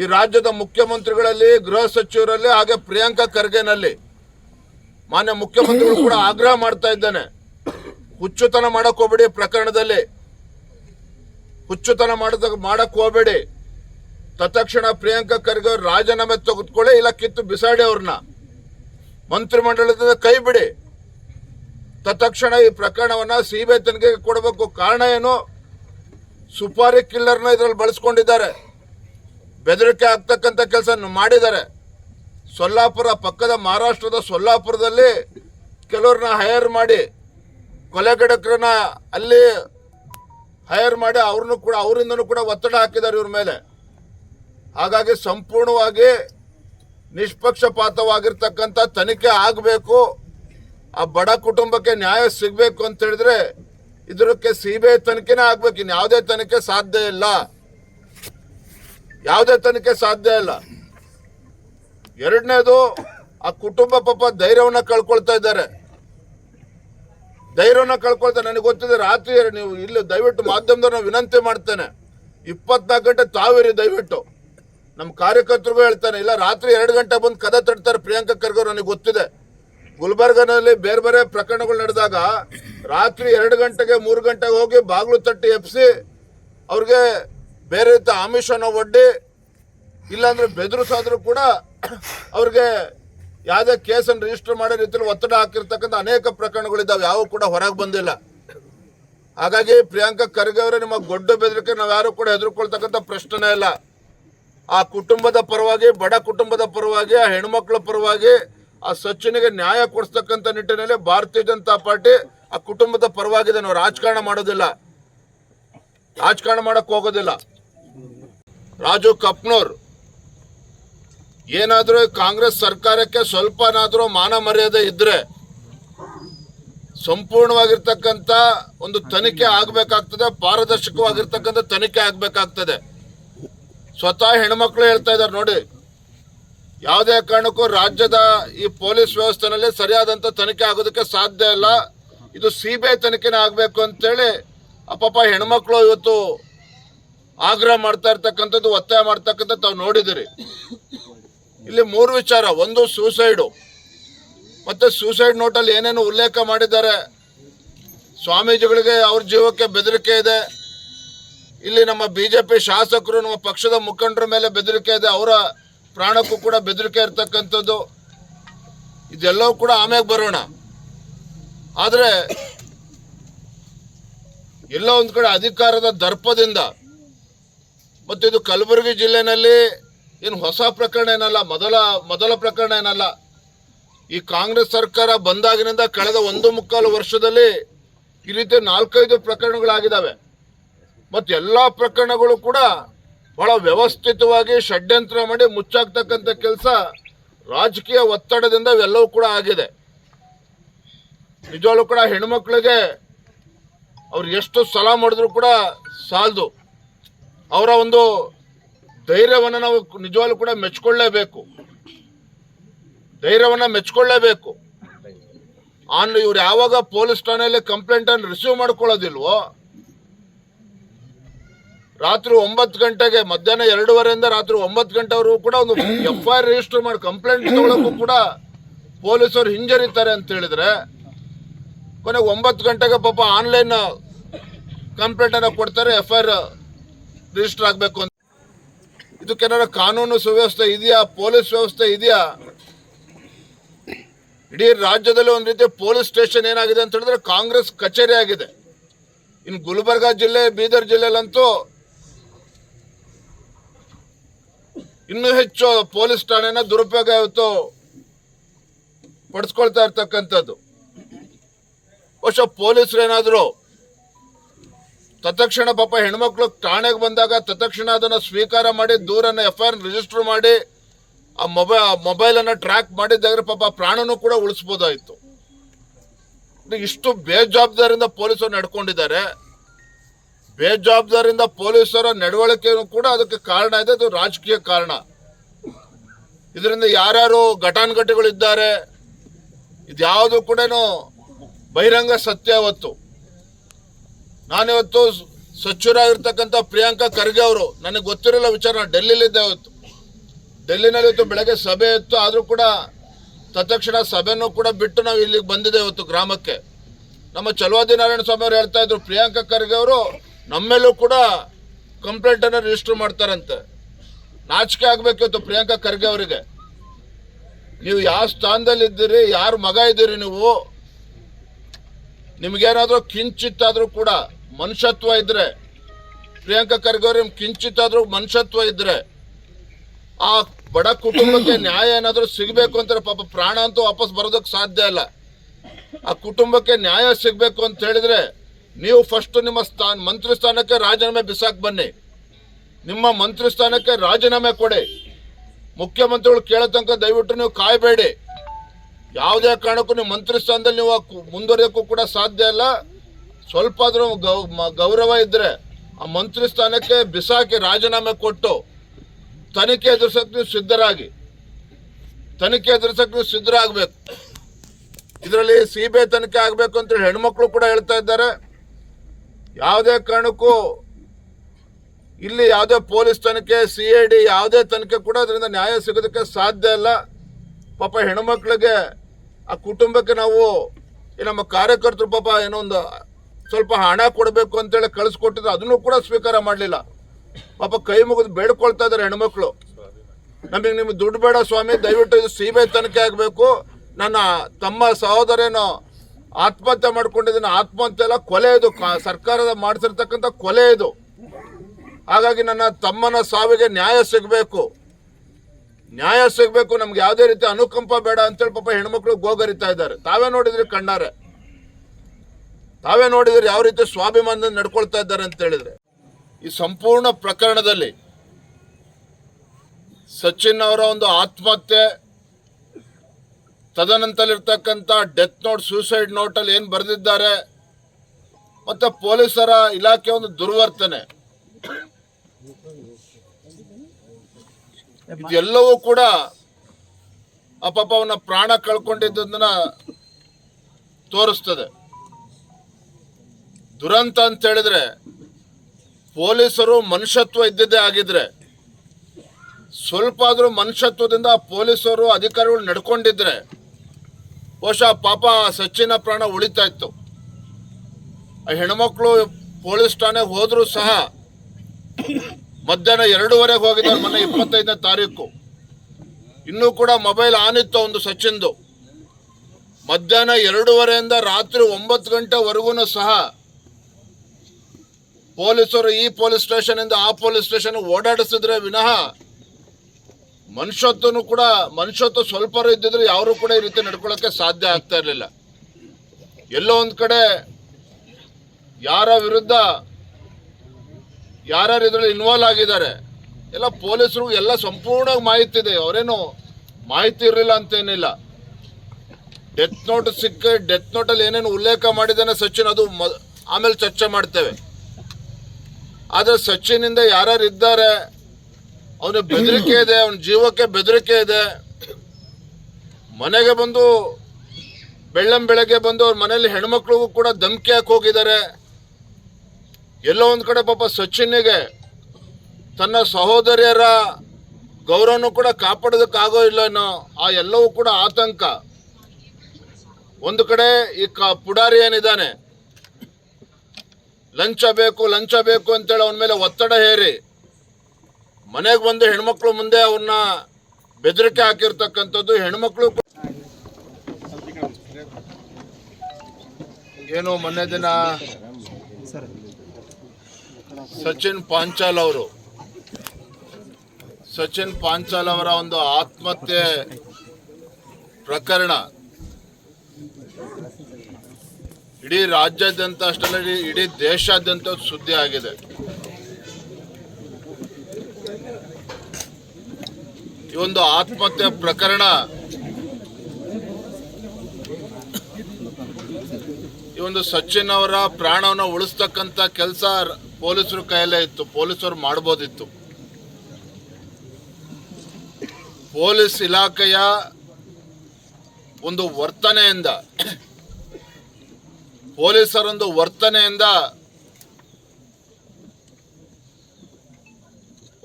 ಈ ರಾಜ್ಯದ ಮುಖ್ಯಮಂತ್ರಿಗಳಲ್ಲಿ, ಗೃಹ ಸಚಿವರಲ್ಲಿ, ಹಾಗೆ ಪ್ರಿಯಾಂಕಾ ಖರ್ಗೆನಲ್ಲಿ. ಮಾನ್ಯ ಮುಖ್ಯಮಂತ್ರಿಗಳು ಕೂಡ ಆಗ್ರಹ ಮಾಡ್ತಾ ಇದ್ದಾನೆ. ಹುಚ್ಚುತನ ಮಾಡಕ್ ಹೋಗ್ಬೇಡಿ ಪ್ರಕರಣದಲ್ಲಿ. ಹುಚ್ಚುತನ ಮಾಡದ, ಮಾಡಕ್ ಹೋಗ್ಬೇಡಿ. ತತ್ಕ್ಷಣ ಪ್ರಿಯಾಂಕಾ ಖರ್ಗೆ ಅವ್ರು ರಾಜೀನಾಮೆ ತೆಗೆದುಕೊಳ್ಳಿ, ಇಲ್ಲ ಕಿತ್ತು ಬಿಸಾಡಿ ಅವ್ರನ್ನ. ಮಂತ್ರಿಮಂಡಲದಿಂದ ಕೈ ಬಿಡಿ. ತತ್ಕ್ಷಣ ಈ ಪ್ರಕರಣವನ್ನ ಸಿಬಿಐ ತನಿಖೆಗೆ ಕೊಡಬೇಕು. ಕಾರಣ ಏನು? ಸುಪಾರಿ ಕಿಲ್ಲರ್ನ ಇದ್ರಲ್ಲಿ ಬಳಸ್ಕೊಂಡಿದ್ದಾರೆ. ಬೆದರಿಕೆ ಆಗ್ತಕ್ಕಂಥ ಕೆಲಸ ಮಾಡಿದ್ದಾರೆ. ಸೊಲ್ಲಾಪುರ, ಪಕ್ಕದ ಮಹಾರಾಷ್ಟ್ರದ ಸೊಲ್ಲಾಪುರದಲ್ಲಿ ಕೆಲವ್ರನ್ನ ಹೈಯರ್ ಮಾಡಿ ಕೊಲೆಗಡಕರನ್ನ ಅಲ್ಲಿ ಹೈಯರ್ ಮಾಡಿ ಅವ್ರನ್ನು ಕೂಡ, ಅವರಿಂದನೂ ಕೂಡ ಒತ್ತಡ ಹಾಕಿದ್ದಾರೆ ಇವ್ರ ಮೇಲೆ. ಹಾಗಾಗಿ ಸಂಪೂರ್ಣವಾಗಿ ನಿಷ್ಪಕ್ಷಪಾತವಾಗಿರ್ತಕ್ಕಂಥ ತನಿಖೆ ಆಗಬೇಕು. ಆ ಬಡ ಕುಟುಂಬಕ್ಕೆ ನ್ಯಾಯ ಸಿಗಬೇಕು ಅಂತ ಹೇಳಿದ್ರೆ ಇದಕ್ಕೆ ಸಿ ಬಿ ಐ ತನಿಖೆನೇ ಆಗ್ಬೇಕು. ಇನ್ನು ಯಾವುದೇ ತನಿಖೆ ಸಾಧ್ಯ ಇಲ್ಲ. ಯಾವುದೇ ತನಿಖೆ ಸಾಧ್ಯ ಇಲ್ಲ. ಎರಡನೇದು, ಆ ಕುಟುಂಬ ಪಾಪ ಧೈರ್ಯವನ್ನ ಕಳ್ಕೊಳ್ತಾ ಇದ್ದಾರೆ. ಧೈರ್ಯವನ್ನ ಕಳ್ಕೊಳ್ತಾರೆ ನನಗೆ ಗೊತ್ತಿದೆ, ರಾತ್ರಿ ನೀವು ಇಲ್ಲಿ ದಯವಿಟ್ಟು ಮಾಧ್ಯಮದವ್ರನ್ನ ವಿನಂತಿ ಮಾಡ್ತೇನೆ. ಇಪ್ಪತ್ನಾಲ್ಕು ಗಂಟೆ ತಾವಿರಿ ದಯವಿಟ್ಟು. ನಮ್ಮ ಕಾರ್ಯಕರ್ತರು ಹೇಳ್ತಾನೆ, ಇಲ್ಲ, ರಾತ್ರಿ ಎರಡು ಗಂಟೆ ಬಂದು ಕದ ತಡ್ತಾರೆ ಪ್ರಿಯಾಂಕಾ ಖರ್ಗೆ ನನಗೆ ಗೊತ್ತಿದೆ. ಗುಲ್ಬರ್ಗನಲ್ಲಿ ಬೇರೆ ಬೇರೆ ಪ್ರಕರಣಗಳು ನಡೆದಾಗ ರಾತ್ರಿ ಎರಡು ಗಂಟೆಗೆ ಮೂರು ಗಂಟೆಗೆ ಹೋಗಿ ಬಾಗಿಲು ತಟ್ಟಿ ಎಪ್ಸಿ ಅವ್ರಿಗೆ ಬೇರೆ ರೀತಿ ಆಮಿಷನ ಒಡ್ಡಿ, ಇಲ್ಲಾಂದ್ರೆ ಬೆದರಿಸಾದ್ರೂ ಕೂಡ ಅವ್ರಿಗೆ ಯಾವುದೇ ಕೇಸನ್ನು ರಿಜಿಸ್ಟರ್ ಮಾಡೋ ರೀತಿಯಲ್ಲಿ ಒತ್ತಡ ಹಾಕಿರ್ತಕ್ಕಂಥ ಅನೇಕ ಪ್ರಕರಣಗಳಿದ್ದಾವೆ. ಯಾವ ಕೂಡ ಹೊರಗೆ ಬಂದಿಲ್ಲ. ಹಾಗಾಗಿ ಪ್ರಿಯಾಂಕಾ ಖರ್ಗೆ ಅವರೇ ನಿಮ್ಮ ಗೊಡ್ಡ ಬೆದರಿಕೆ, ನಾವು ಯಾರು ಕೂಡ ಹೆದರ್ಕೊಳ್ತಕ್ಕಂಥ ಪ್ರಶ್ನೆ ಇಲ್ಲ. ಆ ಕುಟುಂಬದ ಪರವಾಗಿ, ಬಡ ಕುಟುಂಬದ ಪರವಾಗಿ, ಆ ಹೆಣ್ಮಕ್ಳ ಪರವಾಗಿ, ಆ ಸಚಿನಿಗೆ ನ್ಯಾಯ ಕೊಡಿಸ್ತಕ್ಕಂಥ ನಿಟ್ಟಿನಲ್ಲಿ ಭಾರತೀಯ ಜನತಾ ಪಾರ್ಟಿ ಆ ಕುಟುಂಬದ ಪರವಾಗಿದೆ ನಾವು ರಾಜಕಾರಣ ಮಾಡೋದಿಲ್ಲ. ರಾಜಕಾರಣ ಮಾಡಕ್ ಹೋಗೋದಿಲ್ಲ. ರಾಜು ಕಪ್ನೂರ್. ಏನಾದ್ರೂ ಕಾಂಗ್ರೆಸ್ ಸರ್ಕಾರಕ್ಕೆ ಸ್ವಲ್ಪನಾದರೂ ಮಾನ ಮರ್ಯಾದೆ ಇದ್ರೆ ಸಂಪೂರ್ಣವಾಗಿರ್ತಕ್ಕಂಥ ಒಂದು ತನಿಖೆ ಆಗಬೇಕಾಗ್ತದೆ, ಪಾರದರ್ಶಕವಾಗಿರ್ತಕ್ಕಂಥ ತನಿಖೆ ಆಗಬೇಕಾಗ್ತದೆ. ಸ್ವತಃ ಹೆಣ್ಮಕ್ಳು ಹೇಳ್ತಾ ಇದ್ದಾರೆ ನೋಡಿ, ಯಾವುದೇ ಕಾರಣಕ್ಕೂ ರಾಜ್ಯದ ಈ ಪೊಲೀಸ್ ವ್ಯವಸ್ಥೆನಲ್ಲಿ ಸರಿಯಾದಂಥ ತನಿಖೆ ಆಗೋದಕ್ಕೆ ಸಾಧ್ಯ ಇಲ್ಲ. ಇದು ಸಿ ಬಿ ಐ ತನಿಖೆನೇ ಆಗಬೇಕು ಅಂತೇಳಿ ಅಪ್ಪಪ್ಪ ಹೆಣ್ಮಕ್ಳು ಇವತ್ತು ಆಗ್ರಹ ಮಾಡ್ತಾ ಇರ್ತಕ್ಕಂಥದ್ದು, ಒತ್ತಾಯ ಮಾಡ್ತಕ್ಕಂಥ ತಾವು ನೋಡಿದಿರಿ ಇಲ್ಲಿ ಮೂರು ವಿಚಾರ, ಒಂದು ಸೂಸೈಡು ಮತ್ತೆ ಸೂಸೈಡ್ ನೋಟಲ್ಲಿ ಏನೇನು ಉಲ್ಲೇಖ ಮಾಡಿದ್ದಾರೆ. ಸ್ವಾಮೀಜಿಗಳಿಗೆ ಅವ್ರ ಜೀವಕ್ಕೆ ಬೆದರಿಕೆ ಇದೆ. ಇಲ್ಲಿ ನಮ್ಮ ಬಿಜೆಪಿ ಶಾಸಕರು, ನಮ್ಮ ಪಕ್ಷದ ಮುಖಂಡರ ಮೇಲೆ ಬೆದರಿಕೆ ಇದೆ. ಅವರ ಪ್ರಾಣಕ್ಕೂ ಕೂಡ ಬೆದರಿಕೆ ಇರ್ತಕ್ಕಂಥದ್ದು. ಇದೆಲ್ಲವೂ ಕೂಡ ಆಮೇಲೆ ಬರೋಣ. ಆದರೆ, ಎಲ್ಲ ಒಂದು ಕಡೆ ಅಧಿಕಾರದ ದರ್ಪದಿಂದ ಮತ್ತು ಇದು ಕಲಬುರಗಿ ಜಿಲ್ಲೆಯಲ್ಲಿ ಏನು ಹೊಸ ಪ್ರಕರಣ ಏನಲ್ಲ, ಮೊದಲ ಮೊದಲ ಪ್ರಕರಣ ಏನಲ್ಲ. ಈ ಕಾಂಗ್ರೆಸ್ ಸರ್ಕಾರ ಬಂದಾಗಿನಿಂದ ಕಳೆದ ಒಂದು ಮುಕ್ಕಾಲು ವರ್ಷದಲ್ಲಿ ಈ ರೀತಿ ನಾಲ್ಕೈದು ಪ್ರಕರಣಗಳಾಗಿದ್ದಾವೆ. ಮತ್ತು ಎಲ್ಲ ಪ್ರಕರಣಗಳು ಕೂಡ ಬಹಳ ವ್ಯವಸ್ಥಿತವಾಗಿ ಷಡ್ಯಂತ್ರ ಮಾಡಿ ಮುಚ್ಚಾಕ್ತಕ್ಕಂಥ ಕೆಲಸ ರಾಜಕೀಯ ಒತ್ತಡದಿಂದ ಇವೆಲ್ಲವೂ ಕೂಡ ಆಗಿದೆ. ನಿಜವಾಗ್ಲೂ ಕೂಡ ಹೆಣ್ಮಕ್ಳಿಗೆ ಅವ್ರು ಎಷ್ಟು ಸಲ ಮಾಡಿದ್ರು ಕೂಡ ಸಾಲದು. ಅವರ ಒಂದು ಧೈರ್ಯವನ್ನು ನಾವು ನಿಜವಾಗ್ಲೂ ಕೂಡ ಮೆಚ್ಕೊಳ್ಳೇಬೇಕು. ಧೈರ್ಯವನ್ನು ಮೆಚ್ಕೊಳ್ಳೇಬೇಕು. ಆನ್ ಇವ್ರು ಯಾವಾಗ ಪೊಲೀಸ್ ಠಾಣೆಯಲ್ಲಿ ಕಂಪ್ಲೇಂಟ್ ಅನ್ನು ರಿಸೀವ್ ಮಾಡ್ಕೊಳ್ಳೋದಿಲ್ವೋ, ರಾತ್ರಿ ಒಂಬತ್ತು ಗಂಟೆಗೆ ಮಧ್ಯಾಹ್ನ ಎರಡೂವರೆಯಿಂದ ರಾತ್ರಿ ಒಂಬತ್ತು ಗಂಟೆವರೆಗೂ ಕೂಡ ಒಂದು ಎಫ್ ಐ ಆರ್ ರಿಜಿಸ್ಟರ್ ಮಾಡಿ ಕಂಪ್ಲೇಂಟ್ ತಗೊಳಕ್ಕೂ ಕೂಡ ಪೊಲೀಸರು ಹಿಂಜರಿತಾರೆ ಅಂತ ಹೇಳಿದ್ರೆ, ಕೊನೆಗೆ ಒಂಬತ್ತು ಗಂಟೆಗೆ ಪಾಪ ಆನ್ಲೈನ್ ಕಂಪ್ಲೇಂಟ್ ಅನ್ನ ಕೊಡ್ತಾರೆ ಎಫ್ ಐ ರಿಜಿಸ್ಟರ್ ಆಗಬೇಕು ಅಂತ. ಇದಕ್ಕೇನಾರ ಕಾನೂನು ಸುವ್ಯವಸ್ಥೆ ಇದೆಯಾ? ಪೊಲೀಸ್ ವ್ಯವಸ್ಥೆ ಇದೆಯಾ? ಇಡೀ ರಾಜ್ಯದಲ್ಲಿ ಒಂದು ರೀತಿ ಪೊಲೀಸ್ ಸ್ಟೇಷನ್ ಏನಾಗಿದೆ ಅಂತ ಹೇಳಿದ್ರೆ ಕಾಂಗ್ರೆಸ್ ಕಚೇರಿ ಆಗಿದೆ. ಇನ್ನು ಗುಲ್ಬರ್ಗಾ ಜಿಲ್ಲೆ, ಬೀದರ್ ಜಿಲ್ಲೆಯಲ್ಲಂತೂ ಇನ್ನೂ ಹೆಚ್ಚು ಪೊಲೀಸ್ ಠಾಣೆನ ದುರುಪಯೋಗ ಇವತ್ತು ಪಡಿಸ್ಕೊಳ್ತಾ ಇರ್ತಕ್ಕಂಥದ್ದು. ಬಹುಶಃ ಪೊಲೀಸರು ಏನಾದರೂ ತತ್ಕ್ಷಣ ಪಾಪ ಹೆಣ್ಮಕ್ಳು ಠಾಣೆಗೆ ಬಂದಾಗ ತತ್ಕ್ಷಣ ಅದನ್ನು ಸ್ವೀಕಾರ ಮಾಡಿ ದೂರನ್ನು ಎಫ್ ಐ ಆರ್ ರಿಜಿಸ್ಟರ್ ಮಾಡಿ ಆ ಮೊಬೈ ಮೊಬೈಲನ್ನು ಟ್ರ್ಯಾಕ್ ಮಾಡಿದ್ದಾದ್ರೆ ಪಾಪ ಪ್ರಾಣನೂ ಕೂಡ ಉಳಿಸ್ಬೋದಾಯಿತು. ಇಷ್ಟು ಬೇಜವಾಬ್ದಾರಿಯಿಂದ ಪೊಲೀಸರು ನಡ್ಕೊಂಡಿದ್ದಾರೆ. ಬೇಜವಾಬ್ದಾರಿಯಿಂದ ಪೊಲೀಸರ ನಡವಳಿಕೆಯೂ ಕೂಡ ಅದಕ್ಕೆ ಕಾರಣ ಇದೆ, ಅದು ರಾಜಕೀಯ ಕಾರಣ. ಇದರಿಂದ ಯಾರ್ಯಾರು ಘಟಾನುಘಟಿಗಳಿದ್ದಾರೆ, ಇದ್ಯಾವುದು ಕೂಡ ಬಹಿರಂಗ ಸತ್ಯ ಅವತ್ತು. ನಾನಿವತ್ತು ಸಚಿವರಾಗಿರ್ತಕ್ಕಂಥ ಪ್ರಿಯಾಂಕಾ ಖರ್ಗೆ ಅವರು, ನನಗೆ ಗೊತ್ತಿರಲಿಲ್ಲ ವಿಚಾರ, ಡೆಲ್ಲಿಲಿದ್ದೆ ಇವತ್ತು. ಡೆಲ್ಲಿನಲ್ಲಿ ಇವತ್ತು ಬೆಳಗ್ಗೆ ಸಭೆ ಇತ್ತು, ಆದರೂ ಕೂಡ ತತ್ಕ್ಷಣ ಸಭೆನೂ ಕೂಡ ಬಿಟ್ಟು ನಾವು ಇಲ್ಲಿಗೆ ಬಂದಿದೆ ಇವತ್ತು ಗ್ರಾಮಕ್ಕೆ. ನಮ್ಮ ಚಲುವಾದಿ ನಾರಾಯಣ ಸ್ವಾಮಿ ಅವರು ಹೇಳ್ತಾ ಇದ್ರು, ಪ್ರಿಯಾಂಕಾ ಖರ್ಗೆ ಅವರು ನಮ್ಮೇಲೂ ಕೂಡ ಕಂಪ್ಲೇಂಟ್ ಅನ್ನು ರಿಜಿಸ್ಟರ್ ಮಾಡ್ತಾರಂತೆ. ನಾಚಿಕೆ ಆಗಬೇಕಿತ್ತು ಪ್ರಿಯಾಂಕಾ ಖರ್ಗೆ ಅವರಿಗೆ. ನೀವು ಯಾವ ಸ್ಥಾನದಲ್ಲಿ ಇದ್ದೀರಿ ಯಾರ ಮಗ ಇದ್ದೀರಿ ನೀವು? ನಿಮಗೇನಾದರೂ ಕಿಂಚಿತ್ತಾದರೂ ಕೂಡ ಮನುಷ್ಯತ್ವ ಇದ್ರೆ, ಪ್ರಿಯಾಂಕಾ ಖರ್ಗೆ ಅವ್ರ ಕಿಂಚಿತ್ತಾದ್ರೂ ಮನುಷ್ಯತ್ವ ಇದ್ರೆ, ಆ ಬಡ ಕುಟುಂಬಕ್ಕೆ ನ್ಯಾಯ ಏನಾದ್ರೂ ಸಿಗಬೇಕು ಅಂತಾರೆ ಪಾಪ ಪ್ರಾಣ ಅಂತೂ ವಾಪಸ್ ಬರೋದಕ್ಕೆ ಸಾಧ್ಯ ಇಲ್ಲ. ಆ ಕುಟುಂಬಕ್ಕೆ ನ್ಯಾಯ ಸಿಗಬೇಕು ಅಂತ ಹೇಳಿದ್ರೆ, ನೀವು ಫಸ್ಟ್ ನಿಮ್ಮ ಸ್ಥಾನ, ಮಂತ್ರಿ ಸ್ಥಾನಕ್ಕೆ ರಾಜೀನಾಮೆ ಬಿಸಾಕ್ ಬನ್ನಿ. ನಿಮ್ಮ ಮಂತ್ರಿ ಸ್ಥಾನಕ್ಕೆ ರಾಜೀನಾಮೆ ಕೊಡಿ. ಮುಖ್ಯಮಂತ್ರಿಗಳು ಕೇಳೋ ತನಕ ದಯವಿಟ್ಟು ನೀವು ಕಾಯಬೇಡಿ. ಯಾವುದೇ ಕಾರಣಕ್ಕೂ ನೀವು ಮಂತ್ರಿ ಸ್ಥಾನದಲ್ಲಿ ನೀವು ಮುಂದುವರಿಯೋಕ್ಕೂ ಕೂಡ ಸಾಧ್ಯ ಇಲ್ಲ. ಸ್ವಲ್ಪ ಆದ್ರೂ ಗೌರವ ಇದ್ರೆ ಆ ಮಂತ್ರಿ ಸ್ಥಾನಕ್ಕೆ ಬಿಸಾಕಿ ರಾಜೀನಾಮೆ ಕೊಟ್ಟು ತನಿಖೆ ಎದುರಿಸಕ್ಕೆ ನೀವು ಸಿದ್ಧರಾಗಿ. ತನಿಖೆ ಎದುರಿಸಕ್ಕೆ ನೀವು ಸಿದ್ಧರಾಗಬೇಕು. ಇದರಲ್ಲಿ ಸಿ ಬಿ ಐ ತನಿಖೆ ಆಗಬೇಕು ಅಂತೇಳಿ ಹೆಣ್ಮಕ್ಳು ಕೂಡ ಹೇಳ್ತಾ ಇದ್ದಾರೆ. ಯಾವುದೇ ಕಾರಣಕ್ಕೂ ಇಲ್ಲಿ ಯಾವುದೇ ಪೊಲೀಸ್ ತನಿಖೆ, ಸಿ ಐ ಡಿ ಯಾವುದೇ ತನಿಖೆ ಕೂಡ ಅದರಿಂದ ನ್ಯಾಯ ಸಿಗೋದಕ್ಕೆ ಸಾಧ್ಯ ಇಲ್ಲ. ಪಾಪ ಹೆಣ್ಮಕ್ಳಿಗೆ ಆ ಕುಟುಂಬಕ್ಕೆ ನಾವು ನಮ್ಮ ಕಾರ್ಯಕರ್ತರು ಪಾಪ ಏನೋ ಒಂದು ಸ್ವಲ್ಪ ಹಣ ಕೊಡಬೇಕು ಅಂತೇಳಿ ಕಳಿಸ್ಕೊಟ್ಟಿದ್ರು ಅದನ್ನು ಕೂಡ ಸ್ವೀಕಾರ ಮಾಡಲಿಲ್ಲ. ಪಾಪ ಕೈ ಮುಗಿದು ಬೇಡ್ಕೊಳ್ತಾ ಇದ್ದಾರೆ ಹೆಣ್ಮಕ್ಳು. ನಮಗೆ ನಿಮ್ಗೆ ದುಡ್ಡು ಬೇಡ ಸ್ವಾಮಿ, ದಯವಿಟ್ಟು ಇದು ಸಿ ಬಿ ತನಿಖೆ ಆಗಬೇಕು. ನನ್ನ ತಮ್ಮ ಸಹೋದರೇನು ಆತ್ಮಹತ್ಯೆ ಮಾಡ್ಕೊಂಡಿದ್ದೀನಿ. ಆತ್ಮಹತ್ಯೆ ಎಲ್ಲ ಕೊಲೆ ಇದು. ಸರ್ಕಾರದ ಮಾಡಿಸಿರ್ತಕ್ಕಂಥ ಕೊಲೆ ಇದು. ಹಾಗಾಗಿ ನನ್ನ ತಮ್ಮನ ಸಾವಿಗೆ ನ್ಯಾಯ ಸಿಗಬೇಕು. ನ್ಯಾಯ ಸಿಗಬೇಕು. ನಮ್ಗೆ ಯಾವುದೇ ರೀತಿ ಅನುಕಂಪ ಬೇಡ ಅಂತೇಳಿ ಪಾಪ ಹೆಣ್ಮಕ್ಳು ಗೋಗರಿತಾ ಇದ್ದಾರೆ. ತಾವೇ ನೋಡಿದ್ರಿ ಕಣ್ಣಾರೆ. ತಾವೇ ನೋಡಿದ್ರೆ ಯಾವ ರೀತಿ ಸ್ವಾಭಿಮಾನದಿಂದ ನಡ್ಕೊಳ್ತಾ ಇದ್ದಾರೆ ಅಂತ ಹೇಳಿದ್ರೆ. ಈ ಸಂಪೂರ್ಣ ಪ್ರಕರಣದಲ್ಲಿ ಸಚಿನ್ ಅವರ ಒಂದು ಆತ್ಮಹತ್ಯೆ, ತದನಂತರಲ್ಲಿರ್ತಕ್ಕಂಥ ಡೆತ್ ನೋಟ್ ಸೂಸೈಡ್ ನೋಟ್ ಅಲ್ಲಿ ಏನ್ ಬರೆದಿದ್ದಾರೆ, ಮತ್ತೆ ಪೊಲೀಸರ ಇಲಾಖೆ ಒಂದು ದುರ್ವರ್ತನೆ. ಇದೆಲ್ಲವೂ ಕೂಡ ಆ ಅವನ ಪ್ರಾಣ ಕಳ್ಕೊಂಡಿದ್ದನ್ನ ತೋರಿಸ್ತದೆ. ದುರಂತ ಅಂತ ಹೇಳಿದ್ರೆ ಪೊಲೀಸರು ಮನುಷ್ಯತ್ವ ಇದ್ದಿದ್ದೇ ಆಗಿದ್ರೆ ಸ್ವಲ್ಪ ಆದ್ರೂ ಮನುಷ್ಯತ್ವದಿಂದ ಪೊಲೀಸರು ಅಧಿಕಾರಿಗಳು ನಡ್ಕೊಂಡಿದ್ರೆ ಬಹುಶಃ ಪಾಪ ಸಚ್ಚಿನ ಪ್ರಾಣ ಉಳಿತಾ ಇತ್ತು. ಆ ಹೆಣ್ಮಕ್ಳು ಪೊಲೀಸ್ ಠಾಣೆಗೆ ಹೋದ್ರು ಸಹ ಮಧ್ಯಾಹ್ನ ಎರಡೂವರೆಗೆ ಹೋಗಿದ್ದಾರೆ, ಮೊನ್ನೆ ಇಪ್ಪತ್ತೈದನೇ ತಾರೀಕು. ಇನ್ನೂ ಕೂಡ ಮೊಬೈಲ್ ಆನ್ ಇತ್ತು ಒಂದು ಸಚಿನ್ದು. ಮಧ್ಯಾಹ್ನ ಎರಡೂವರೆಯಿಂದ ರಾತ್ರಿ ಒಂಬತ್ತು ಗಂಟೆವರೆಗೂ ಸಹ ಪೊಲೀಸರು ಈ ಪೊಲೀಸ್ ಸ್ಟೇಷನ್ ಇಂದ ಆ ಪೊಲೀಸ್ ಸ್ಟೇಷನ್ ಓಡಾಡಿಸಿದ್ರೆ ವಿನಃ ಮನುಷ್ಯತ್ವನು ಕೂಡ ಮನುಷ್ಯತ್ವ ಸ್ವಲ್ಪ ಇದ್ದಿದ್ರೆ ಯಾರು ಕೂಡ ಈ ರೀತಿ ನಡ್ಕೊಳ್ಳೋಕೆ ಸಾಧ್ಯ ಆಗ್ತಾ ಇರಲಿಲ್ಲ. ಎಲ್ಲೋ ಒಂದು ಕಡೆ ಯಾರ ವಿರುದ್ಧ ಯಾರ್ಯಾರು ಇದರಲ್ಲಿ ಇನ್ವಾಲ್ವ್ ಆಗಿದ್ದಾರೆ, ಎಲ್ಲ ಪೊಲೀಸರು ಎಲ್ಲ ಸಂಪೂರ್ಣ ಮಾಹಿತಿ ಇದೆ. ಅವರೇನು ಮಾಹಿತಿ ಇರಲಿಲ್ಲ ಅಂತೇನಿಲ್ಲ. ಡೆತ್ ನೋಟ್ ಸಿಕ್ಕ ಡೆತ್ ನೋಟಲ್ಲಿ ಏನೇನು ಉಲ್ಲೇಖ ಮಾಡಿದ್ದಾನೆ ಸಚಿನ್, ಅದು ಆಮೇಲೆ ಚರ್ಚೆ ಮಾಡ್ತೇವೆ. ಆದರೆ ಸಚಿನಿಂದ ಯಾರ್ಯಾರು ಇದ್ದಾರೆ? ಅವನ ಬೆದರಿಕೆ ಇದೆ, ಅವನ ಜೀವಕ್ಕೆ ಬೆದರಿಕೆ ಇದೆ. ಮನೆಗೆ ಬಂದು, ಬೆಳ್ಳಂ ಬೆಳಗ್ಗೆ ಬಂದು ಅವ್ರ ಮನೆಯಲ್ಲಿ ಹೆಣ್ಮಕ್ಳಿಗೂ ಕೂಡ ಧಮಕಿ ಹಾಕಿ ಹೋಗಿದ್ದಾರೆ. ಎಲ್ಲೋ ಒಂದು ಕಡೆ ಪಾಪ ಸಚಿನ್ಗೆ ತನ್ನ ಸಹೋದರಿಯರ ಗೌರವನು ಕೂಡ ಕಾಪಾಡೋದಕ್ಕಾಗೋ ಇಲ್ಲ ಅನ್ನೋ ಆ ಎಲ್ಲವೂ ಕೂಡ ಆತಂಕ. ಒಂದು ಕಡೆ ಈ ಕ ಪುಡಾರಿ ಏನಿದ್ದಾನೆ ಲಂಚ ಬೇಕು ಲಂಚ ಬೇಕು ಅಂತೇಳಿ ಅವನ ಮೇಲೆ ಒತ್ತಡ ಹೇರಿ. ಮನೆಗೆ ಬಂದು ಹೆಣ್ಮಕ್ಳು ಮುಂದೆ ಅವನ್ನ ಬೆದರಿಕೆ ಹಾಕಿರ್ತಕ್ಕಂಥದ್ದು ಹೆಣ್ಮಕ್ಳು ಏನು ಮೊನ್ನೆ ದಿನ ಸಚಿನ್ ಪಾಂಚಾಲ್ ಅವರು, ಸಚಿನ್ ಪಾಂಚಾಲ್ ಅವರ ಒಂದು ಆತ್ಮಹತ್ಯೆ ಪ್ರಕರಣ. ಇಡೀ ರಾಜ್ಯಾದ್ಯಂತ ಅಷ್ಟಲ್ಲ, ಇಡೀ ದೇಶಾದ್ಯಂತ ಸುದ್ದಿ ಆಗಿದೆ. ಈ ಒಂದು ಆತ್ಮಹತ್ಯೆ ಪ್ರಕರಣ, ಈ ಒಂದು ಸಚಿನ್ ಅವರ ಪ್ರಾಣವನ್ನು ಉಳಿಸ್ತಕ್ಕಂಥ ಕೆಲಸ ಪೊಲೀಸರ ಕೈಯಲ್ಲೇ ಇತ್ತು. ಪೊಲೀಸರು ಮಾಡ್ಬೋದಿತ್ತು. ಪೊಲೀಸ್ ಇಲಾಖೆಯ ಒಂದು ವರ್ತನೆಯಿಂದ ಪೊಲೀಸರೊಂದು ವರ್ತನೆಯಿಂದ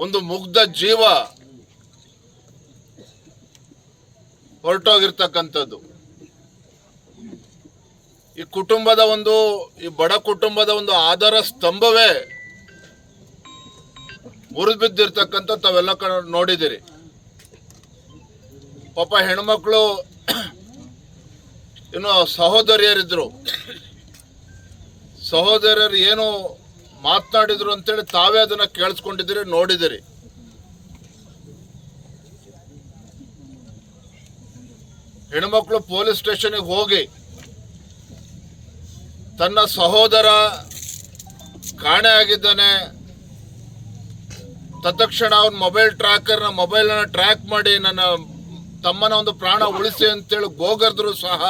ಒಂದು ಮುಗ್ಧ ಜೀವ ಹೊರಟೋಗಿರ್ತಕ್ಕಂಥದ್ದು. ಈ ಕುಟುಂಬದ ಒಂದು, ಈ ಬಡ ಕುಟುಂಬದ ಒಂದು ಆಧಾರ ಸ್ತಂಭವೇ ಮುರಿದು ಬಿದ್ದಿರ್ತಕ್ಕಂಥ ತಾವೆಲ್ಲ ಕಣ ನೋಡಿದಿರಿ. ಪಾಪ ಹೆಣ್ಮಕ್ಳು, ಇನ್ನು ಸಹೋದರಿಯರಿದ್ರು. ಸಹೋದರರು ಏನು ಮಾತನಾಡಿದ್ರು ಅಂತೇಳಿ ತಾವೇ ಅದನ್ನ ಕೇಳಿಸ್ಕೊಂಡಿದ್ದೀರಿ ನೋಡಿದಿರಿ ಹೆಣ್ಮಕ್ಳು ಪೊಲೀಸ್ ಸ್ಟೇಷನ್ಗೆ ಹೋಗಿ ತನ್ನ ಸಹೋದರ ಕಾಣೆ ಆಗಿದ್ದಾನೆ. ತತ್ಕ್ಷಣ ಅವನ ಮೊಬೈಲ್ ಟ್ರ್ಯಾಕರ್ನ ಮೊಬೈಲನ್ನು ಟ್ರ್ಯಾಕ್ ಮಾಡಿ ನನ್ನ ತಮ್ಮನ ಒಂದು ಪ್ರಾಣ ಉಳಿಸಿ ಅಂತೇಳಿ ಗೋಗರ್ದ್ರು ಸಹ.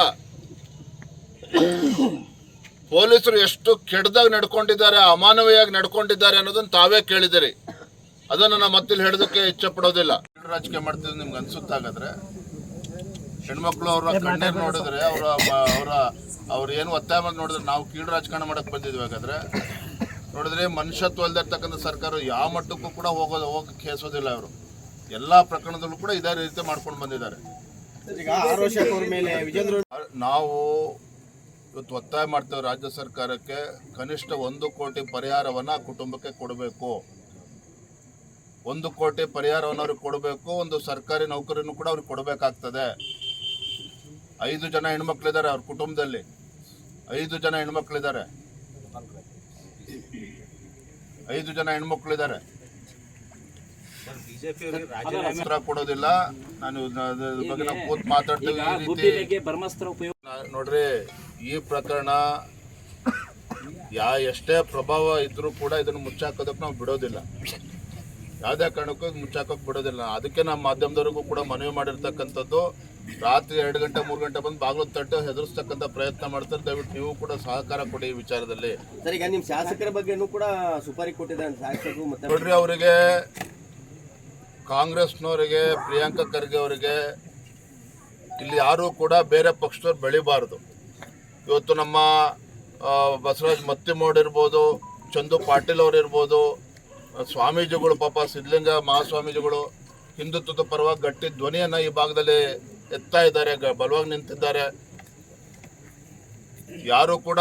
ಪೊಲೀಸರು ಎಷ್ಟು ಕೆಡ್ದಾಗ ನಡ್ಕೊಂಡಿದ್ದಾರೆ ಅಮಾನವೀಯಾಗಿ ನಡ್ಕೊಂಡಿದ್ದಾರೆ ಅನ್ನೋದನ್ನ ತಾವೇ ಕೇಳಿದಿರಿ ಅದನ್ನು ನಾನು ಮತ್ತಿಲ್ಲಿ ಹೇಳೋದಕ್ಕೆ ಇಚ್ಛೆ ಪಡೋದಿಲ್ಲ. ರಾಜಕೀಯ ಮಾಡ್ತಿದ್ದು ನಿಮ್ಗೆ ಅನ್ಸುತ್ತಾಗಾದ್ರೆ? ಹೆಣ್ಮಕ್ಳು ಅವರ ಕಣ್ಣೀರು ನೋಡಿದ್ರೆ ಅವರ ಅವರ ಅವ್ರು ಏನು ಒತ್ತಾಯ ಮಾಡಿ ನೋಡಿದ್ರೆ ನಾವು ಕೀಳು ರಾಜಕಾರಣ ಮಾಡಕ್ ಬಂದಿದ್ವಿ ಹಾಗಾದ್ರೆ. ನೋಡಿದ್ರೆ ಮನುಷ್ಯತ್ವ ಇಲ್ದಿರ್ತಕ್ಕಂಥ ಸರ್ಕಾರ ಯಾವ ಮಟ್ಟಕ್ಕೂ ಕೂಡ ಹೋಗೋದು ಹೋಗಕ್ಕೆ ಕೇಸೋದಿಲ್ಲ ಅವರು ಎಲ್ಲಾ ಪ್ರಕರಣದಲ್ಲೂ ಕೂಡ ಇದೇ ರೀತಿ ಮಾಡ್ಕೊಂಡು ಬಂದಿದ್ದಾರೆ. ಈಗ ಆರೋಶಕ್ ಮೇಲೆ ವಿಜೇಂದ್ರ ನಾವು ಇವತ್ತು ಒತ್ತಾಯ ಮಾಡ್ತೇವೆ ರಾಜ್ಯ ಸರ್ಕಾರಕ್ಕೆ ಕನಿಷ್ಠ ಒಂದು ಕೋಟಿ ಪರಿಹಾರವನ್ನ ಕುಟುಂಬಕ್ಕೆ ಕೊಡಬೇಕು. ಒಂದು ಕೋಟಿ ಪರಿಹಾರವನ್ನು ಅವ್ರಿಗೆ ಕೊಡಬೇಕು ಒಂದು ಸರ್ಕಾರಿ ನೌಕರಿನೂ ಕೂಡ ಅವ್ರಿಗೆ ಕೊಡಬೇಕಾಗ್ತದೆ. ಐದು ಜನ ಹೆಣ್ಮಕ್ಳಿದ್ದಾರೆ ಅವ್ರ ಕುಟುಂಬದಲ್ಲಿ. ಐದು ಜನ ಹೆಣ್ಮಕ್ಳಿದ್ದಾರೆ. ಐದು ಜನ ಹೆಣ್ಮಕ್ಳಿದ್ದಾರೆ. ಕೊಡೋದಿಲ್ಲ. ನಾನು ಬಗ್ಗೆ ನಾವು ಕೂತ್ ಮಾತಾಡ್ತೀವಿ ನೋಡ್ರಿ ಈ ಪ್ರಕರಣ ಯಾ ಎಷ್ಟೇ ಪ್ರಭಾವ ಇದ್ರೂ ಕೂಡ ಇದನ್ನು ಮುಚ್ಚಾಕೋದಕ್ಕೆ ನಾವು ಬಿಡೋದಿಲ್ಲ. ಯಾವುದೇ ಕಾರಣಕ್ಕೂ ಮುಚ್ಚಾಕೋಕೆ ಬಿಡೋದಿಲ್ಲ. ಅದಕ್ಕೆ ನಮ್ಮ ಮಾಧ್ಯಮದವರಿಗೂ ಕೂಡ ಮನವಿ ಮಾಡಿರ್ತಕ್ಕಂಥದ್ದು ರಾತ್ರಿ ಎರಡು ಗಂಟೆ ಮೂರು ಗಂಟೆ ಬಂದು ಬಾಗಿಲು ತಟ್ಟು ಹೆದರ್ಸ್ತಕ್ಕಂಥ ಪ್ರಯತ್ನ ಮಾಡ್ತಾರೆ. ದಯವಿಟ್ಟು ನೀವು ಕೂಡ ಸಹಕಾರ ಕೊಡಿ ಈ ವಿಚಾರದಲ್ಲಿ. ಸರ್ ಈಗ ನಿಮ್ ಶಾಸಕರ ಬಗ್ಗೆನೂ ಕೂಡ ಸುಪಾರಿ ಕೊಟ್ಟಿದ್ದಾರೆ ಶಾಸಕರು ಮತ್ತೆ ನೋಡ್ರಿ ಅವರಿಗೆ ಕಾಂಗ್ರೆಸ್ನವರಿಗೆ ಪ್ರಿಯಾಂಕಾ ಖರ್ಗೆ ಅವರಿಗೆ ಇಲ್ಲಿ ಯಾರೂ ಕೂಡ ಬೇರೆ ಪಕ್ಷದವ್ರು ಬೆಳಿಬಾರ್ದು. ಇವತ್ತು ನಮ್ಮ ಬಸವರಾಜ್ ಮತ್ತಿಮೋಡ್ ಇರ್ಬೋದು, ಚಂದು ಪಾಟೀಲ್ ಅವ್ರು ಇರ್ಬೋದು, ಸ್ವಾಮೀಜಿಗಳು ಪಾಪ ಸಿದ್ಧಲಿಂಗ ಮಹಾಸ್ವಾಮೀಜಿಗಳು, ಹಿಂದುತ್ವದ ಪರವಾಗಿ ಗಟ್ಟಿ ಧ್ವನಿಯನ್ನ ಈ ಭಾಗದಲ್ಲಿ ಎತ್ತಾ ಇದ್ದಾರೆ ಬಲವಾಗಿ ನಿಂತಿದ್ದಾರೆ. ಯಾರು ಕೂಡ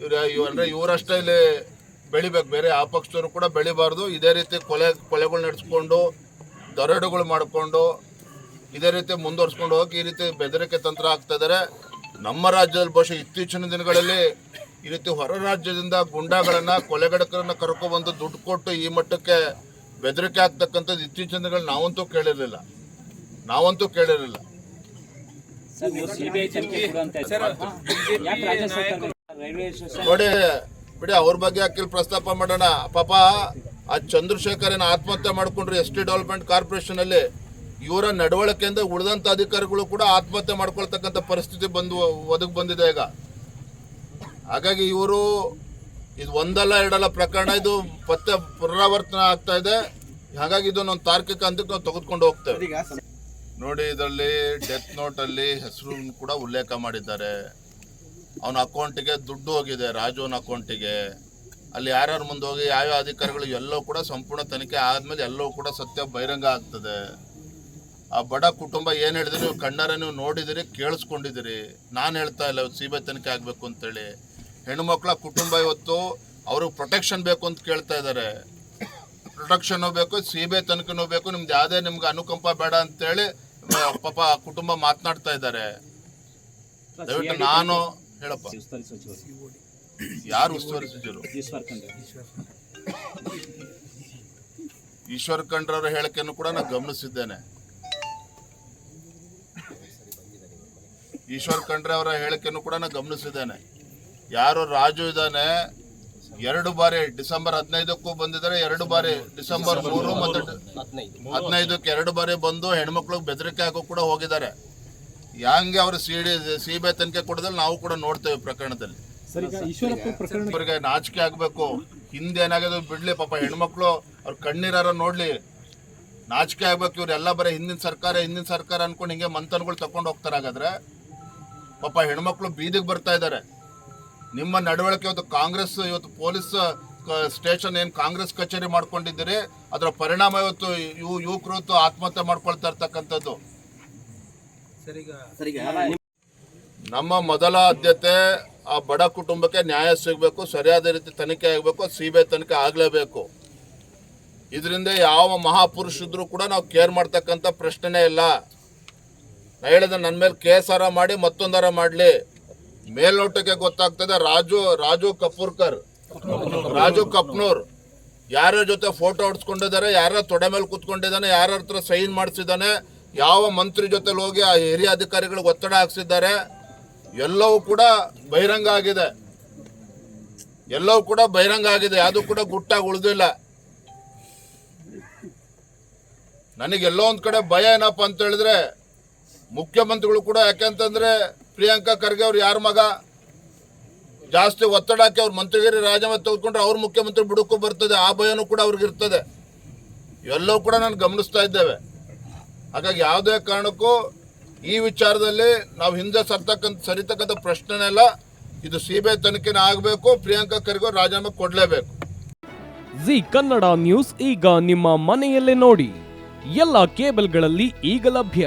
ಇವ್ರ, ಇವ್- ಇವರಷ್ಟೇ ಇಲ್ಲಿ ಬೆಳಿಬೇಕು. ಬೇರೆ ಆ ಪಕ್ಷದವರು ಕೂಡ ಬೆಳಿಬಾರ್ದು. ಇದೇ ರೀತಿ ಕೊಲೆ, ಕೊಲೆಗಳು ನಡೆಸ್ಕೊಂಡು, ದರೋಡೆಗಳು ಮಾಡಿಕೊಂಡು, ಇದೇ ರೀತಿ ಮುಂದುವರ್ಸ್ಕೊಂಡು ಹೋಗಿ ಈ ರೀತಿ ಬೆದರಿಕೆ ತಂತ್ರ ಆಗ್ತಾ ಇದ್ದಾರೆ. ನಮ್ಮ ರಾಜ್ಯದಲ್ಲಿ ಬಹುಶಃ ಇತ್ತೀಚಿನ ದಿನಗಳಲ್ಲಿ ಈ ರೀತಿ ಹೊರ ರಾಜ್ಯದಿಂದ ಗುಂಡಾಗಳನ್ನ ಕೊಲೆಗಡಕರನ್ನ ಕರ್ಕೊಬಂದು ದುಡ್ಡು ಕೊಟ್ಟು ಈ ಮಟ್ಟಕ್ಕೆ ಬೆದರಿಕೆ ಆಗ್ತಕ್ಕಂಥದ್ದು ಇತ್ತೀಚಿನ ದಿನಗಳು ನಾವಂತೂ ಕೇಳಿರಲಿಲ್ಲ. ನಾವಂತೂ ಕೇಳಿರಲಿಲ್ಲ. ನೋಡಿ ಬಿಡಿ ಅವ್ರ ಬಗ್ಗೆ ಯಾಕೆ ಪ್ರಸ್ತಾಪ ಮಾಡೋಣ. ಪಾಪ ಆ ಚಂದ್ರಶೇಖರ್ ಏನ ಆತ್ಮಹತ್ಯೆ ಮಾಡ್ಕೊಂಡ್ರು ಎಸ್ ಟಿ ಡೆವಲಪ್ಮೆಂಟ್ ಕಾರ್ಪೊರೇಷನ್ ಅಲ್ಲಿ ಇವರ ನಡವಳಿಕೆಯಿಂದ ಉಳಿದಂಥ ಅಧಿಕಾರಿಗಳು ಕೂಡ ಆತ್ಮಹತ್ಯೆ ಮಾಡ್ಕೊಳ್ತಕ್ಕಂಥ ಪರಿಸ್ಥಿತಿ ಬಂದು ಒದಗಿ ಬಂದಿದೆ ಈಗ. ಹಾಗಾಗಿ ಇವರು ಇದು ಒಂದಲ್ಲ ಎರಡಲ್ಲ ಪ್ರಕರಣ ಇದು ಪತ್ತೆ ಪುನರಾವರ್ತನೆ ಆಗ್ತಾ ಇದೆ. ಹಾಗಾಗಿ ಇದನ್ನೊಂದು ತಾರ್ಕಿಕ ಹಂತಕ್ಕೆ ನಾವು ತೆಗೆದುಕೊಂಡು ಹೋಗ್ತೇವೆ. ನೋಡಿ ಇದರಲ್ಲಿ ಡೆತ್ ನೋಟ್ ಅಲ್ಲಿ ಹೆಸರು ಕೂಡ ಉಲ್ಲೇಖ ಮಾಡಿದ್ದಾರೆ. ಅವನ ಅಕೌಂಟಿಗೆ ದುಡ್ಡು ಹೋಗಿದೆ ರಾಜುವನ ಅಕೌಂಟಿಗೆ ಅಲ್ಲಿ ಯಾರ್ಯಾರು ಮುಂದೆ ಹೋಗಿ ಯಾವ್ಯಾವ ಅಧಿಕಾರಿಗಳು ಎಲ್ಲೋ ಕೂಡ ಸಂಪೂರ್ಣ ತನಿಖೆ ಆದಮೇಲೆ ಎಲ್ಲವೂ ಕೂಡ ಸತ್ಯ ಬಹಿರಂಗ ಆಗ್ತದೆ. ಆ ಬಡ ಕುಟುಂಬ ಏನು ಹೇಳಿದ್ರೆ? ನೀವು ಕಣ್ಣಾರೆ ನೀವು ನೋಡಿದಿರಿ ಕೇಳಿಸ್ಕೊಂಡಿದ್ದೀರಿ ನಾನು ಹೇಳ್ತಾ ಇಲ್ಲ ಸಿ ಬಿ ತನಿಖೆ ಆಗಬೇಕು ಅಂತೇಳಿ. ಹೆಣ್ಮಕ್ಳ ಕುಟುಂಬ ಇವತ್ತು ಅವ್ರಿಗೆ ಪ್ರೊಟೆಕ್ಷನ್ ಬೇಕು ಅಂತ ಕೇಳ್ತಾ ಇದ್ದಾರೆ ಪ್ರೊಟೆಕ್ಷನ್ ಬೇಕು ಸಿ ಬಿ ಐ ಬೇಕು, ನಿಮ್ದು ಯಾವುದೇ ನಿಮ್ಗೆ ಅನುಕಂಪ ಬೇಡ ಅಂತೇಳಿ ಪಾಪ ಕುಟುಂಬ ಮಾತನಾಡ್ತಾ ಇದ್ದಾರೆ ದಯವಿಟ್ಟು ನಾನು ಹೇಳಪ್ಪ. ಯಾರು ಉಸ್ತುವಾರಿ ಸಚಿವರು ಈಶ್ವರ್ ಖಂಡ್ರವರ ಹೇಳಿಕೆಯನ್ನು ಕೂಡ ನಾನು ಗಮನಿಸಿದ್ದೇನೆ. ಈಶ್ವರ್ ಖಂಡ್ರೆ ಅವರ ಹೇಳಿಕೆಯನ್ನು ಕೂಡ ನಾನು ಗಮನಿಸಿದ್ದೇನೆ. ಯಾರು ರಾಜು ಇದ್ದಾನೆ ಎರಡು ಬಾರಿ ಡಿಸೆಂಬರ್ ಹದಿನೈದಕ್ಕೂ ಬಂದಿದ್ದಾರೆ ಎರಡು ಬಾರಿ ಡಿಸೆಂಬರ್ ಮೂರು ಮತ್ತು ಹದಿನೈದಕ್ಕೆ ಎರಡು ಬಾರಿ ಬಂದು ಹೆಣ್ಮಕ್ಳು ಬೆದರಿಕೆ ಹಾಕೋ ಕೂಡ ಹೋಗಿದ್ದಾರೆ. ಹ್ಯಾಂಗೆ ಅವರು C D C B I ತನಿಖೆ ಕೊಡೋದ್ರಲ್ಲಿ ನಾವು ಕೂಡ ನೋಡ್ತೇವೆ ಪ್ರಕರಣದಲ್ಲಿ. ಅವರಿಗೆ ನಾಚಿಕೆ ಆಗ್ಬೇಕು. ಹಿಂದೆ ಏನಾಗಿದೆ ಬಿಡ್ಲಿ ಪಾಪ ಹೆಣ್ಮಕ್ಳು ಅವ್ರ ಕಣ್ಣೀರಾರ ನೋಡ್ಲಿ. ನಾಚಿಕೆ ಆಗ್ಬೇಕು ಇವ್ರೆಲ್ಲ ಬರೀ ಹಿಂದಿನ ಸರ್ಕಾರ ಹಿಂದಿನ ಸರ್ಕಾರ ಅನ್ಕೊಂಡು ಹಿಂಗೆ ಮಂಥನ್ಗಳು ತಕೊಂಡು ಹೋಗ್ತಾರೆ ಹಾಗಾದ್ರೆ. ಪಾಪ ಹೆಣ್ಮಕ್ಳು ಬೀದಿಗೆ ಬರ್ತಾ ಇದ್ದಾರೆ ನಿಮ್ಮ ನಡವಳಿಕೆ ಇವತ್ತು ಕಾಂಗ್ರೆಸ್ ಇವತ್ತು ಪೊಲೀಸ್ ಸ್ಟೇಷನ್ ಏನು ಕಾಂಗ್ರೆಸ್ ಕಚೇರಿ ಮಾಡ್ಕೊಂಡಿದ್ದೀರಿ ಅದರ ಪರಿಣಾಮ ಇವತ್ತು ಇವು ಯುವಕರು ಇವತ್ತು ಆತ್ಮಹತ್ಯೆ ಮಾಡ್ಕೊಳ್ತಾ ಇರ್ತಕ್ಕಂಥದ್ದು. ಸರ್ ಈಗ ನಮ್ಮ ಮೊದಲ ಆದ್ಯತೆ ಆ ಬಡ ಕುಟುಂಬಕ್ಕೆ ನ್ಯಾಯ ಸಿಗಬೇಕು ಸರಿಯಾದ ರೀತಿ ತನಿಖೆ ಆಗಬೇಕು ಸಿ ಬಿ ಐ ತನಿಖೆ ಆಗಲೇಬೇಕು. ಇದರಿಂದ ಯಾವ ಮಹಾಪುರುಷಿದ್ರು ಕೂಡ ನಾವು ಕೇರ್ ಮಾಡ್ತಕ್ಕಂಥ ಪ್ರಶ್ನೆನೇ ಇಲ್ಲ. ಹೇಳಿದೆ ನನ್ನ ಮೇಲೆ ಕೇಸಾರ ಮಾಡಿ ಮತ್ತೊಂದರ ಮಾಡಲಿ. ಮೇಲ್ನೋಟಕ್ಕೆ ಗೊತ್ತಾಗ್ತದೆ ರಾಜು ರಾಜು ಕಪೂರ್ಕರ್. ರಾಜು ಕಪ್ನೂರ್. ಯಾರ ಜೊತೆ ಫೋಟೋ ಹೊಡ್ಸ್ಕೊಂಡಿದ್ದಾರೆ, ಯಾರ ತೊಡೆ ಮೇಲೆ ಕೂತ್ಕೊಂಡಿದ್ದಾನೆ, ಯಾರ ಹತ್ರ ಸೈನ್ ಮಾಡಿಸಿದ್ದಾನೆ, ಯಾವ ಮಂತ್ರಿ ಜೊತೆ ಹೋಗಿ ಆ ಹಿರಿಯ ಅಧಿಕಾರಿಗಳಿಗೆ ಒತ್ತಡ ಹಾಕ್ಸಿದ್ದಾರೆ. ಎಲ್ಲವೂ ಕೂಡ ಬಹಿರಂಗ ಆಗಿದೆ. ಎಲ್ಲವೂ ಕೂಡ ಬಹಿರಂಗ ಆಗಿದೆ. ಯಾವುದು ಕೂಡ ಗುಟ್ಟಾಗಿ ಉಳಿದಿಲ್ಲ. ನನಗೆಲ್ಲೋ ಒಂದು ಕಡೆ ಭಯ ಏನಪ್ಪ ಅಂತ ಹೇಳಿದ್ರೆ ಮುಖ್ಯಮಂತ್ರಿಗಳು ಕೂಡ ಯಾಕೆಂತಂದ್ರೆ ಪ್ರಿಯಾಂಕಾ ಖರ್ಗೆ ಅವ್ರು ಯಾರ ಮಗ? ಜಾಸ್ತಿ ಒತ್ತಡ ಹಾಕಿ ಅವ್ರ ಮಂತ್ರಿಗಿರಿ ರಾಜೀನಾಮೆ ತೆಗೆದುಕೊಂಡ್ರೆ ಅವ್ರ ಮುಖ್ಯಮಂತ್ರಿ ಬುಡಕ್ಕೂ ಬರ್ತದೆ, ಆ ಭಯನೂ ಕೂಡ ಅವ್ರಿಗಿರ್ತದೆ ಎಲ್ಲವೂ ಕೂಡ ನಾನು ಗಮನಿಸ್ತಾ ಇದ್ದೇವೆ. ಹಾಗಾಗಿ ಯಾವುದೇ ಕಾರಣಕ್ಕೂ ಈ ವಿಚಾರದಲ್ಲಿ ನಾವು ಹಿಂದೆ ಸರ್ತಕ್ಕಂಥ, ಸರಿತಕ್ಕಂಥ ಪ್ರಶ್ನೆನೆಲ್ಲ ಇದು ಸಿ ಬಿ ಐ ತನಿಖೆನೇ ಆಗಬೇಕು, ಪ್ರಿಯಾಂಕಾ ಖರ್ಗೆ ರಾಜೀನಾಮೆ ಕೊಡಲೇಬೇಕು. ಜಿ ಕನ್ನಡ ನ್ಯೂಸ್ ಈಗ ನಿಮ್ಮ ಮನೆಯಲ್ಲೇ ನೋಡಿ. ಎಲ್ಲ ಕೇಬಲ್ಗಳಲ್ಲಿ ಈಗ ಲಭ್ಯ.